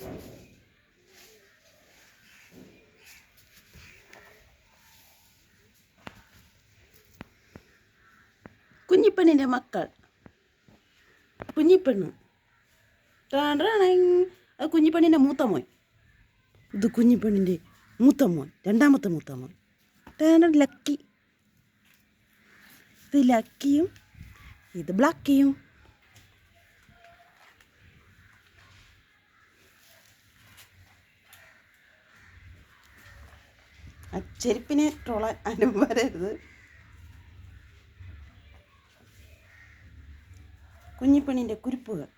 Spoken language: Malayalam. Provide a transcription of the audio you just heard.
കുഞ്ഞിപ്പെണ്ണിന്റെ മക്കൾ. കുഞ്ഞിപ്പെണ്ണ്. കാണാണെങ്കിൽ അത് കുഞ്ഞിപ്പെണ്ണിന്റെ മൂത്ത മോൻ ഇത് കുഞ്ഞിപ്പെണ്ണിന്റെ മൂത്ത മോൻ രണ്ടാമത്തെ മൂത്ത മോൻ ലക്കി. ഇത് ലക്കിയും ഇത് ബ്ലാക്കിയും. ചെരുപ്പിനെ ട്രോളാൻ അനുവരരുത് വരരുത്. കുരിപ്പുകൾ കുരുപ്പുകൾ.